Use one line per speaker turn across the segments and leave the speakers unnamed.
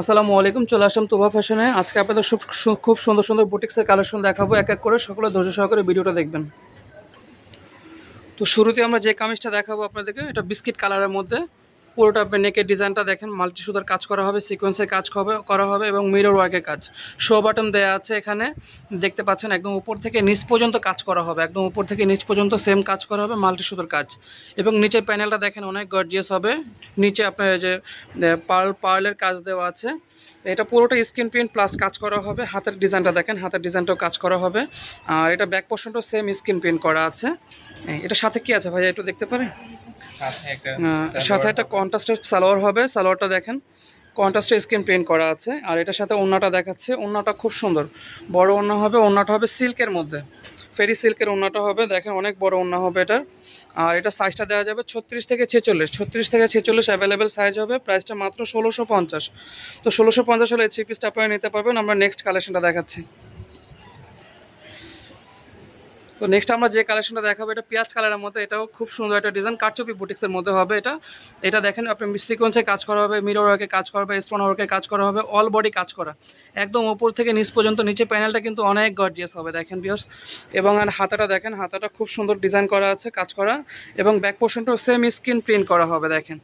আসসালামু আলাইকুম, চলে আসলাম তোবা ফ্যাশনে। আজকে আপনাদের খুব সুন্দর সুন্দর বুটিক্সের কালেকশন দেখাবো। এক এক করে সকলে ধৈর্য সহকারে ভিডিওটা দেখবেন। তো শুরুতে আমরা যে কামিজটা দেখাবো আপনাদেরকে, এটা বিস্কিট কালারের মধ্যে। পুরোটা নেকের ডিজাইনটা দেখেন মাল্টি সুতার কাজ করা হবে সিকোয়েন্সের কাজ হবে, করা হবে এবং মিরর ওয়ার্কের কাজ। শো বাটন দেওয়া আছে এখানে, দেখতে পাচ্ছেন একদম উপর থেকে নিচ পর্যন্ত কাজ করা হবে, একদম উপর থেকে নিচ পর্যন্ত সেম কাজ করা হবে মাল্টি সুতার কাজ। এবং নিচের প্যানেলটা দেখেন, অনেক গর্জিয়াস হবে। নিচে আপনার যে পার্ল পার্লের কাজ দেওয়া আছে। এটা পুরোটা স্ক্রিন প্রিন্ট প্লাস কাজ করা হবে, হাতের ডিজাইনটা দেখেন, হাতের ডিজাইনটাও কাজ করা হবে। আর এটা ব্যাক পোর্শনটাও সেম স্ক্রিন প্রিন্ট করা আছে। এটার সাথে কি আছে ভাইয়া, একটু দেখতে পারেন?
সাথে একটা
কন্ট্রাস্টের সালোয়ার হবে। সালোয়ারটা দেখেন কন্ট্রাস্টে স্ক্রিন প্রিন্ট করা আছে। আর এটার সাথে ওড়নাটা দেখাচ্ছে। ওড়নাটা খুব সুন্দর। বড় ওড়না হবে ওড়নাটা হবে সিল্কের মধ্যে। ফেরি সিল্কের ওড়নাটা হবে। দেখেন অনেক বড় ওড়না হবে এটার। আর এটা সাইজটা দেওয়া যাবে ছত্রিশ থেকে ছেচল্লিশ। ছত্রিশ থেকে ছেচল্লিশ অ্যাভেলেবেল সাইজ হবে। প্রাইসটা মাত্র ষোলোশো পঞ্চাশ। তো ষোলোশো পঞ্চাশ হলে থ্রি পিসটা আপনারা নিতে পারবেন। আমরা নেক্সট কালেকশনটা দেখাচ্ছি। তো নেক্সট আমরা যে কালেকশনটা দেখাবো, এটা পেঁয়াজ কালারের মধ্যে, এটাও খুব সুন্দর একটা ডিজাইন কারচুপি বুটিক্সের মধ্যে হবে এটা। এটা দেখেন, আপনি সিকোয়েন্সে কাজ করা হবে মিরর ওয়ার্কে কাজ করা হবে স্টোন ওয়ার্কে কাজ করা হবে অল বডি কাজ করা। একদম ওপর থেকে নিচ পর্যন্ত, নিচে প্যানেলটা কিন্তু অনেক গর্জিয়াস হবে, দেখেন বিয়ার্স এবং আর হাতাটা দেখেন, হাতাটা খুব সুন্দর ডিজাইন করা আছে, কাজ করা। এবং ব্যাক পোর্শনটাও সেম স্ক্রিন প্রিন্ট করা হবে, দেখেন।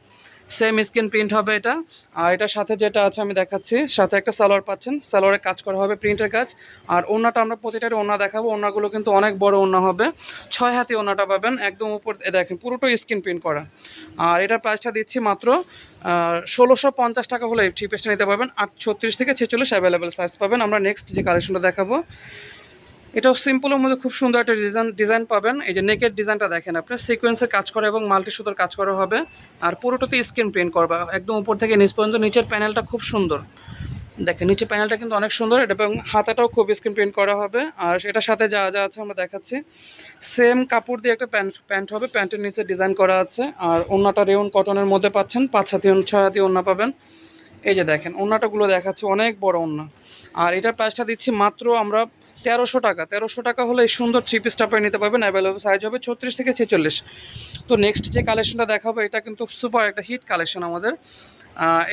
সেম স্ক্রিন প্রিন্ট হবে এটা। আর এটার সাথে যেটা আছে আমি দেখাচ্ছি, সাথে একটা সালোয়ার পাচ্ছেন। সালোয়ারে কাজ করা হবে প্রিন্টের কাজ। আর ওনাটা আমরা প্রতিটার ওনা দেখাবো। ওনাগুলো কিন্তু অনেক বড় ওনা হবে। ছয় হাতি ওনাটা পাবেন, একদম উপর দেখেন, পুরোটা স্ক্রিন প্রিন্ট করা। আর এটার প্রাইসটা দিচ্ছি মাত্র ষোলোশো পঞ্চাশ টাকা হলে থ্রি পিসটা নিতে পারবেন। আট ছত্রিশ থেকে ছেচল্লিশ অ্যাভেলেবেল সাইজ পাবেন। আমরা নেক্সট যে কালেকশনটা দেখাবো এটাও সিম্পলের মধ্যে খুব সুন্দর একটা ডিজাইন ডিজাইন পাবেন। এই যে নেকের ডিজাইনটা দেখেন আপনি সিকোয়েন্সের কাজ করা এবং মাল্টি সুতোর কাজ করা হবে। আর পুরোটাতে স্ক্রিন প্রিন্ট করবা। একদম উপর থেকে নিচ পর্যন্ত, নিচের প্যানেলটা খুব সুন্দর। দেখেন, নিচের প্যানেলটা কিন্তু অনেক সুন্দর। এটা এবং হাতাটাও খুব স্ক্রিন প্রিন্ট করা হবে। আর এটার সাথে যা যা আছে আমরা দেখাচ্ছি। সেম কাপড় দিয়ে একটা প্যান্ট প্যান্ট হবে। প্যান্টের নিচে ডিজাইন করা আছে। আর ওন্নাটা রেউন কটনের মধ্যে পাচ্ছেন। পাঁচ হাতি, ছয় হাতি ওন্না পাবেন। এই যে দেখেন ওন্নাটাগুলো দেখাচ্ছে। অনেক বড় ওন্না। আর এটার প্রাইসটা দিচ্ছি মাত্র আমরা তেরোশো টাকা তেরোশো টাকা হলে এই সুন্দর থ্রি পিস টাপে নিতে পারবেন অ্যাভেলেবল সাইজ হবে ছত্রিশ থেকে ছেচল্লিশ। তো নেক্সট যে কালেকশনটা দেখাবো, এটা কিন্তু সুপার একটা হিট কালেকশন আমাদের।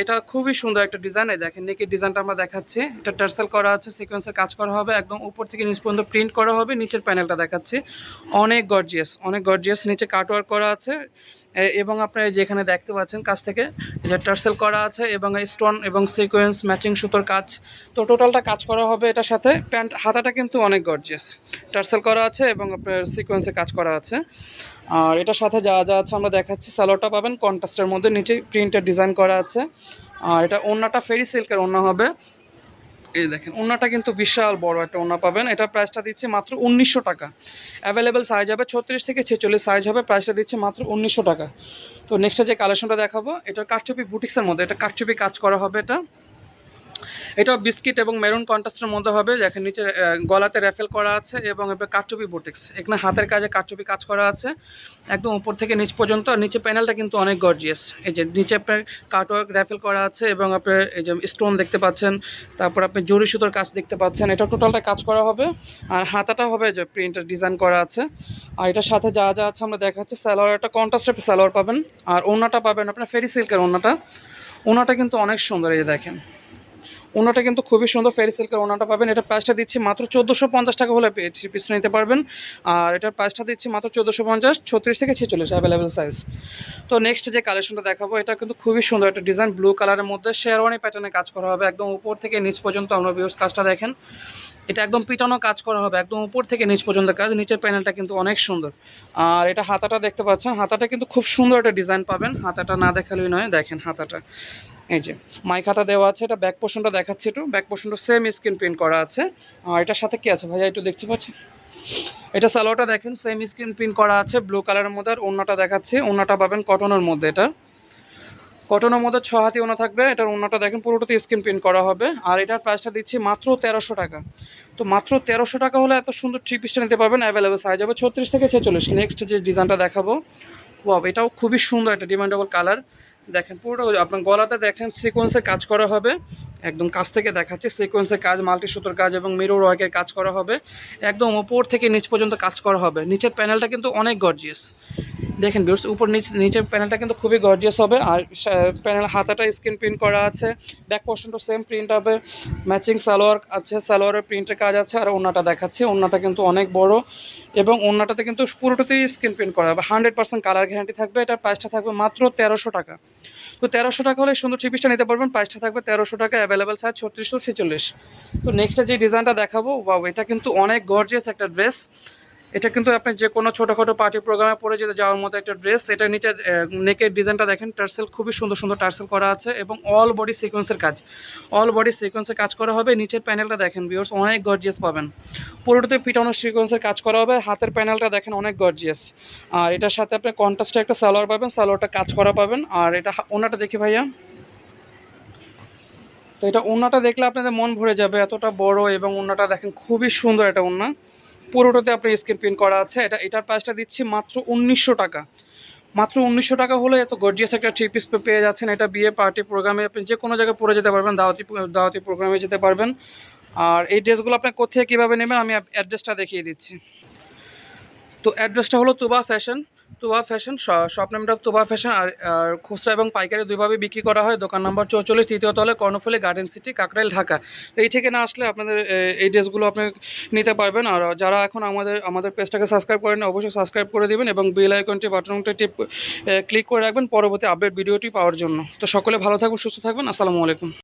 এটা খুবই সুন্দর একটা ডিজাইন এই দেখেন নেকের ডিজাইনটা আমরা দেখাচ্ছি। এটা টার্সেল করা আছে সিকোয়েন্সের কাজ করা হবে, একদম উপর থেকে নিচ পর্যন্ত প্রিন্ট করা হবে, নিচের প্যানেলটা দেখাচ্ছি। অনেক গর্জিয়াস অনেক গর্জিয়াস নিচে কাটওয়ার্ক করা আছে। এবং আপনারা যেখানে দেখতে পাচ্ছেন কাছ থেকে যে টার্সেল করা আছে এবং স্টোন এবং সিকোয়েন্স ম্যাচিং সুতোর কাজ। তো টোটালটা কাজ করা হবে এটার সাথে। প্যান্ট, হাতাটা কিন্তু অনেক গর্জিয়াস টার্সেল করা আছে এবং আপনার সিকোয়েন্সে কাজ করা আছে। আর এটার সাথে যা যা আছে আমরা দেখাচ্ছি, সালোয়ারটা পাবেন। কন্ট্রাস্টের মধ্যে নিচে প্রিন্টের ডিজাইন করা আছে। আর এটা ওন্নাটা ফেরি সিল্কের ওন্না হবে। এই দেখেন, ওনাটা কিন্তু বিশাল বড় একটা ওনা পাবেন। এটা প্রাইসটা দিচ্ছে মাত্র উনিশশো টাকা। অ্যাভেলেবেল সাইজ হবে ছত্রিশ থেকে ছেচল্লিশ সাইজ হবে প্রাইসটা দিচ্ছে মাত্র উনিশশো টাকা। তো নেক্সটে যে কালেকশনটা দেখাবো, এটা কাঠচুপি বুটিক্সের মধ্যে, এটা কাঠচুপি কাজ করা হবে এটা। এটা বিস্কিট এবং মেরুন কন্ট্রাস্টের মধ্যে হবে যেখানে নিচে গলাতে র্যাফেল করা আছে এবং এবার কারচুপি বুটিক্স। এখানে হাতের কাজে কারচুপি কাজ করা আছে। একদম উপর থেকে নিচ পর্যন্ত আর নিচে প্যানেলটা কিন্তু অনেক গর্জিয়াস এই যে নিচে আপনার কাটওয়ার্ক র্যাফেল করা আছে এবং আপনার এই যে স্টোন দেখতে পাচ্ছেন, তারপর আপনি জরি সুতোর কাজ দেখতে পাচ্ছেন। এটা টোটালটা কাজ করা হবে। আর হাতাটা হবে যে প্রিন্টের ডিজাইন করা আছে। আর এটার সাথে যা যা আছে আমরা দেখা যাচ্ছে স্যালোয়ার একটা কন্ট্রাস্টের স্যালোয়ার পাবেন। আর ওনাটা পাবেন আপনার ফেরি সিল্কের ওনাটা ওনাটা কিন্তু অনেক সুন্দর এই দেখেন। ওনাটা কিন্তু খুবই সুন্দর ফেরি সিল্কের ওনাটা পাবেন। এটা প্রাইসটা দিচ্ছি মাত্র চোদ্দোশো পঞ্চাশ টাকা হলে পেয়েছি পিস নিতে পারবেন। আর এটার প্রাইসটা দিচ্ছি মাত্র চোদ্দোশো পঞ্চাশ, ছত্রিশ থেকে ছেচল্লিশ অ্যাভেলেবেল সাইজ তো নেক্সট যে কালেকশনটা দেখাবো, এটা কিন্তু খুবই সুন্দর একটা ডিজাইন ব্লু কালারের মধ্যে শেয়ারওয়ানি প্যাটার্নে কাজ করা হবে। একদম উপর থেকে নিচ পর্যন্ত আমরা ভিউস কাজটা দেখেন। এটা একদম পিটানো কাজ করা হবে, একদম উপর থেকে নিচ পর্যন্ত কাজ, নিচের প্যানেলটা কিন্তু অনেক সুন্দর। আর এটা হাতাটা দেখতে পাচ্ছেন, হাতাটা কিন্তু খুব সুন্দর একটা ডিজাইন পাবেন, হাতাটা না দেখালেই নয়, দেখেন হাতাটা। এই যে মাইক হাতা দেওয়া আছে, এটা ব্যাক পোর্শনটা দেখাচ্ছি একটু ব্যাক পোর্শনটা সেম স্ক্রিন প্রিন্ট করা আছে। আর এটার সাথে কি আছে ভাইয়া, একটু দেখতে পাচ্ছি এটা সালোয়ারটা দেখেন সেম স্ক্রিন প্রিন্ট করা আছে ব্লু কালারের মধ্যে, আর ওন্নাটা দেখাচ্ছি ওন্নাটা পাবেন কটনের মধ্যে এটা। কটনের মধ্যে ছ হাতি ওনা থাকবে, এটার ওনাটা দেখেন পুরোটাতে স্ক্রিন প্রিন্ট করা হবে। আর এটার প্রাইসটা দিচ্ছি মাত্র তেরোশো টাকা। তো মাত্র তেরোশো টাকা হলে এত সুন্দর থ্রি পিসটা নিতে পারবেন অ্যাভেলেবেল সাইজ হবে ছত্রিশ থেকে ছেচল্লিশ। নেক্সট যে ডিজাইনটা দেখাবো ওয়াব এটাও খুবই সুন্দর একটা ডিমান্ডেবল কালার দেখেন পুরোটা আপনার গলাতে দেখেন সিকোয়েন্সের কাজ করা হবে। একদম কাছ থেকে দেখাচ্ছে সিকোয়েন্সের কাজ মাল্টি সুতোর কাজ এবং মিরর ওয়ার্কের কাজ করা হবে। একদম ওপর থেকে নিচ পর্যন্ত কাজ করা হবে। নিচের প্যানেলটা কিন্তু অনেক গর্জিয়াস দেখেন বিউস উপর নিচ, নিচের প্যানেলটা কিন্তু খুবই গর্জিয়াস হবে। আর প্যানেল হাতাটা স্ক্রিন প্রিন্ট করা আছে। ব্যাক পোর্শনটা সেম প্রিন্ট হবে। ম্যাচিং সালোয়ার আছে, সালোয়ারের প্রিন্টের কাজ আছে, আর ওনাটা দেখাচ্ছে। ওনাটা কিন্তু অনেক বড়। এবং ওনাটাতে কিন্তু পুরোটাতেই স্ক্রিন প্রিন্ট করা হবে। হান্ড্রেড পার্সেন্ট কালার গ্যারান্টি থাকবে। এটার প্রাইসটা থাকবে মাত্র তেরোশো টাকা। তো তেরোশো টাকা হলে সুন্দর থ্রি পিসটা নিতে পারবেন। প্রাইসটা থাকবে তেরোশো টাকা অ্যাভেলেবেল সাইজ ছত্রিশশো ছেচল্লিশ। তো নেক্সটে যে ডিজাইনটা দেখাবো বাবু এটা কিন্তু অনেক গর্জিয়াস একটা ড্রেস এটা কিন্তু আপনি যে কোনো ছোটোখাটো পার্টি প্রোগ্রামে পরে যেতে যাওয়ার মতো একটা ড্রেস এটা নিচে নেকের ডিজাইনটা দেখেন টার্সেল খুবই সুন্দর সুন্দর টার্সেল করা আছে এবং অল বডি সিকোয়েন্সের কাজ। অল বডি সিকোয়েন্সের কাজ করা হবে, নিচের প্যানেলটা দেখেন ভিউয়ার্স অনেক গর্জিয়াস পাবেন। পুরোটাতে পিটানো সিকোয়েন্সের কাজ করা হবে, হাতের প্যানেলটা দেখেন অনেক গর্জিয়াস আর এটার সাথে আপনি কন্ট্রাস্টে একটা সালোয়ার পাবেন, সালোয়ারটা কাজ করা পাবেন। আর এটা ওনাটা দেখি ভাইয়া। তো এটা ওনাটা দেখলে আপনাদের মন ভরে যাবে, এতটা বড় এবং ওনাটা দেখেন খুবই সুন্দর এটা ওনা পুরোটাতে আপনার স্ক্রিন প্রিন্ট করা আছে। এটা, এটার প্রাইসটা দিচ্ছি মাত্র উনিশশো টাকা। মাত্র উনিশশো টাকা হলে এত গর্জিয়াস একটা থ্রি পিস পেয়ে যাচ্ছেন। এটা বিয়ে পার্টি প্রোগ্রামে আপনি যে কোনো জায়গায় পরে যেতে পারবেন, দাওয়াতি দাওয়াতি প্রোগ্রামে যেতে পারবেন। আর এই ড্রেসগুলো আপনি কোথায় কীভাবে নেবেন আমি অ্যাড্রেসটা দেখিয়ে দিচ্ছি। তো অ্যাড্রেসটা হলো Tuba fashion Tuba fashion shop নামটা তোবা ফ্যাশন আর খুচরা এবং পাইকারি দুইভাবে বিক্রি করা হয়। দোকান নম্বর চৌচল্লিশ, তৃতীয় তলে কর্ণফুলি গার্ডেন সিটি কাকরাইল, ঢাকা। তো এই ঠিকানা আসলে আপনাদের এই ড্রেসগুলো আপনি নিতে পারবেন। আর যারা এখন আমাদের আমাদের পেজটাকে সাবস্ক্রাইব করেন অবশ্যই সাবস্ক্রাইব করে দিবেন এবং বেল আইকনটি বাটনটি টিপ ক্লিক করে রাখবেন পরবর্তী আপডেট ভিডিওটি পাওয়ার জন্য। তো সকলে ভালো থাকবেন সুস্থ থাকবেন। আসসালামু আলাইকুম।